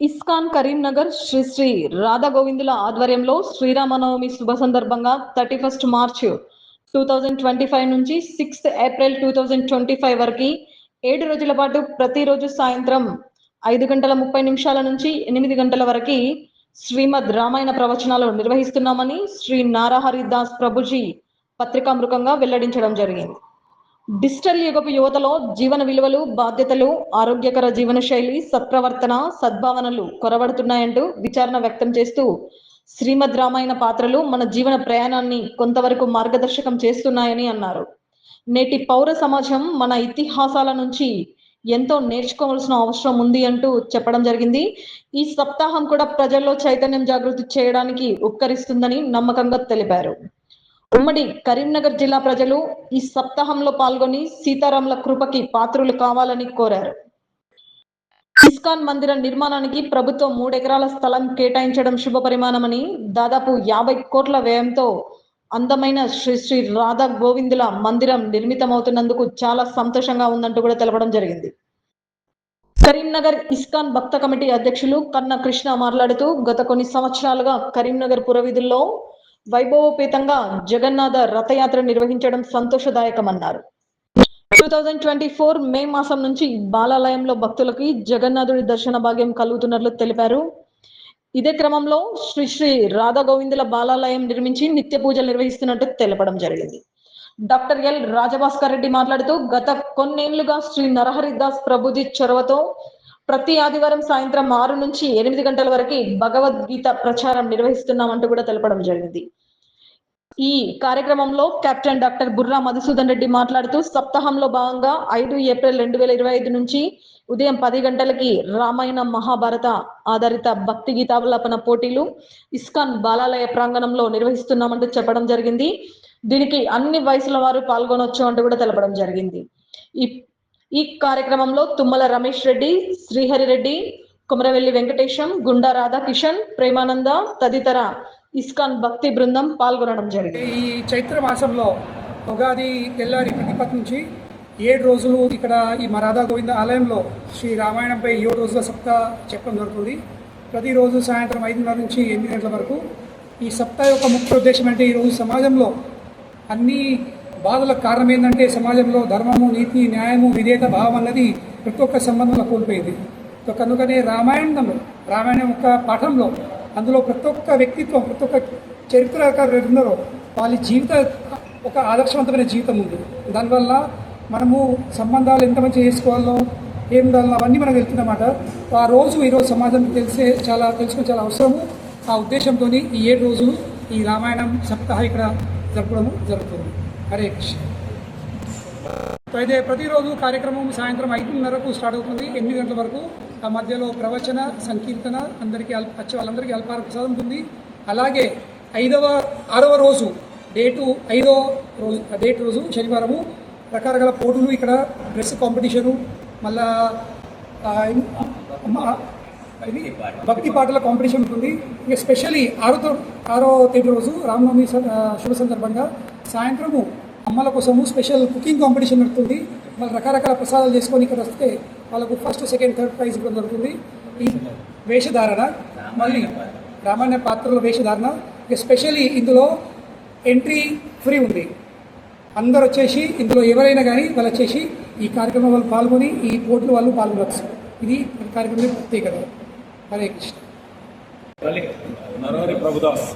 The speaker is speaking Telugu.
ఇస్కాన్ కరీంనగర్ శ్రీ శ్రీ రాధా గోవిందుల ఆధ్వర్యంలో శ్రీరామనవమి శుభ సందర్భంగా thirty first March two thousand twenty five నుంచి sixth April two thousand twenty five వరకు ఏడు రోజుల పాటు ప్రతిరోజు సాయంత్రం ఐదు గంటల ముప్పై నిమిషాల నుంచి ఎనిమిది గంటల వరకు శ్రీమద్ రామాయణ ప్రవచనాలు నిర్వహిస్తున్నామని శ్రీ నారహరి దాస్ ప్రభుజీ పత్రికామృకంగా వెల్లడించడం జరిగింది. డిజిటల్ యుగపు యువతలో జీవన విలువలు బాధ్యతలు ఆరోగ్యకర జీవనశైలి సత్ప్రవర్తన సద్భావనలు కొరబడుతున్నాయంటూ విచారణ వ్యక్తం చేస్తూ శ్రీమద్ రామాయణ పాత్రలు మన జీవన ప్రయాణాన్ని కొంతవరకు మార్గదర్శకం చేస్తున్నాయని అన్నారు. నేటి పౌర సమాజం మన ఇతిహాసాల నుంచి ఎంతో నేర్చుకోవాల్సిన అవసరం ఉంది అంటూ చెప్పడం జరిగింది. ఈ సప్తాహం కూడా ప్రజల్లో చైతన్యం జాగృతి చేయడానికి ఉపకరిస్తుందని నమ్మకంగా తెలిపారు. ఉమ్మడి కరీంనగర్ జిల్లా ప్రజలు ఈ సప్తాహంలో పాల్గొని సీతారాముల కృపకి పాత్రులు కావాలని కోరారు. ఇస్కాన్ మందిర నిర్మాణానికి ప్రభుత్వం మూడెకరాల స్థలం కేటాయించడం శుభ పరిమాణమని దాదాపు యాభై కోట్ల వ్యయంతో అందమైన శ్రీ శ్రీ రాధా గోవిందుల మందిరం నిర్మితమవుతున్నందుకు చాలా సంతోషంగా ఉందంటూ కూడా తెలపడం జరిగింది. కరీంనగర్ ఇస్కాన్ భక్త కమిటీ అధ్యక్షులు కన్న కృష్ణ మాట్లాడుతూ గత కొన్ని సంవత్సరాలుగా కరీంనగర్ పురవీధుల్లో వైభవోపేతంగా జగన్నాథ రథయాత్ర నిర్వహించడం సంతోషదాయకమన్నారు. Two thousand twenty four May మాసం నుంచి బాలాలయంలో భక్తులకి జగన్నాథుడి దర్శన భాగ్యం కలుగుతున్నట్లు తెలిపారు. ఇదే క్రమంలో శ్రీ శ్రీ రాధా గోవిందుల బాలాలయం నిర్మించి నిత్య పూజలు నిర్వహిస్తున్నట్టు తెలపడం జరిగింది. డాక్టర్ ఎల్ రాజభాస్కర్ రెడ్డి మాట్లాడుతూ గత కొన్నేళ్ళుగా శ్రీ నరహరిదాస్ ప్రభుజీ చొరవతో ప్రతి ఆదివారం సాయంత్రం ఆరు నుంచి ఎనిమిది గంటల వరకు భగవద్గీత ప్రచారం నిర్వహిస్తున్నామంటూ కూడా తెలపడం జరిగింది. ఈ కార్యక్రమంలో కెప్టెన్ డాక్టర్ బుర్రా మధుసూదన్ రెడ్డి మాట్లాడుతూ సప్తాహంలో భాగంగా ఐదు ఏప్రిల్ రెండు వేల ఇరవై ఐదు నుంచి ఉదయం పది గంటలకి రామాయణ మహాభారత ఆధారిత భక్తి గీతావలాపన పోటీలు ఇస్కాన్ బాలాలయ ప్రాంగణంలో నిర్వహిస్తున్నామంటూ చెప్పడం జరిగింది. దీనికి అన్ని వయసుల వారు పాల్గొనొచ్చు అంటూ కూడా తెలపడం జరిగింది. ఈ ఈ కార్యక్రమంలో తుమ్మల రమేష్ రెడ్డి శ్రీహరి రెడ్డి కుమరవెల్లి వెంకటేశం గుండా రాధాకిషన్ ప్రేమానంద తదితర ఇస్కాన్ భక్తి బృందం పాల్గొనడం జరిగింది. ఈ చైత్ర మాసంలో ఉగాది తెల్లారి ప్రతిపత్ నుంచి ఏడు రోజులు ఇక్కడ ఈ మరాధా గోవింద ఆలయంలో శ్రీ రామాయణంపై ఏడు రోజుల సప్తా చెప్పడం జరుగుతుంది. ప్రతిరోజు సాయంత్రం ఐదున్నర నుంచి ఎనిమిది గంటల వరకు ఈ సప్తా యొక్క ముఖ్య ఉద్దేశం అంటే ఈరోజు సమాజంలో అన్ని బాధలకు కారణం ఏంటంటే సమాజంలో ధర్మము నీతి న్యాయము విధేయత భావం అన్నది ప్రతి ఒక్క సంబంధంలో కోల్పోయింది. కనుకనే రామాయణంలో రామాయణం యొక్క పాఠంలో అందులో ప్రతి ఒక్క వ్యక్తిత్వం ప్రతి ఒక్క చరిత్రకారులు ఉన్నారో వాళ్ళ జీవిత ఒక ఆదర్శవంతమైన జీవితం ఉంది. దానివల్ల మనము సంబంధాలు ఎంత మంచి చేసుకోవాలో ఏం ఉండాలో అవన్నీ మనకు వెళ్తున్నమాట ఆ రోజు ఈరోజు సమాజం తెలిసే చాలా తెలుసుకుని చాలా అవసరము. ఆ ఉద్దేశంతో ఈ ఏడు రోజులు ఈ రామాయణం సప్తాహ ఇక్కడ జరపడం జరుగుతుంది. హరే కృష్ణ అయితే ప్రతిరోజు కార్యక్రమం సాయంత్రం ఐదున్నరకు స్టార్ట్ అవుతుంది. ఎనిమిది గంటల వరకు ఆ మధ్యలో ప్రవచన సంకీర్తన అందరికీ అల్ప వచ్చే వాళ్ళందరికీ అల్పార ప్రసాదం ఉంటుంది. అలాగే ఐదవ ఆరవ రోజు డేటు ఐదో రోజు డేట్ రోజు శనివారము రకరకాల పోటీలు ఇక్కడ డ్రెస్ కాంపిటీషను మళ్ళా మా- ఇది భక్తి పాటల కాంపిటీషన్ ఉంటుంది. ఇక స్పెషల్లీ ఆరో తో- ఆరో తేదీ రోజు రామనవమి శుభ సందర్భంగా సాయంత్రము అమ్మల కోసము స్పెషల్ కుకింగ్ కాంపిటీషన్ నడుతుంది వాళ్ళు రకరకాల ప్రసాదాలు చేసుకొని ఇక్కడ వస్తే వాళ్ళకు ఫస్ట్ సెకండ్ థర్డ్ ప్రైజ్ కూడా దొరుకుతుంది. ఈ వేషధారణ మళ్ళీ రామాయణ పాత్రల వేషధారణ ఎస్పెషలీ స్పెషల్లీ ఇందులో ఎంట్రీ ఫ్రీ ఉంది. అందరు వచ్చేసి ఇందులో ఎవరైనా కానీ వాళ్ళు వచ్చేసి ఈ కార్యక్రమం వాళ్ళు పాల్గొని ఈ పోటీలు వాళ్ళు పాల్గొనవచ్చు ఇది కార్యక్రమం ప్రత్యేకత. హరే కృష్ణ. నరహరి ప్రభుదాస్.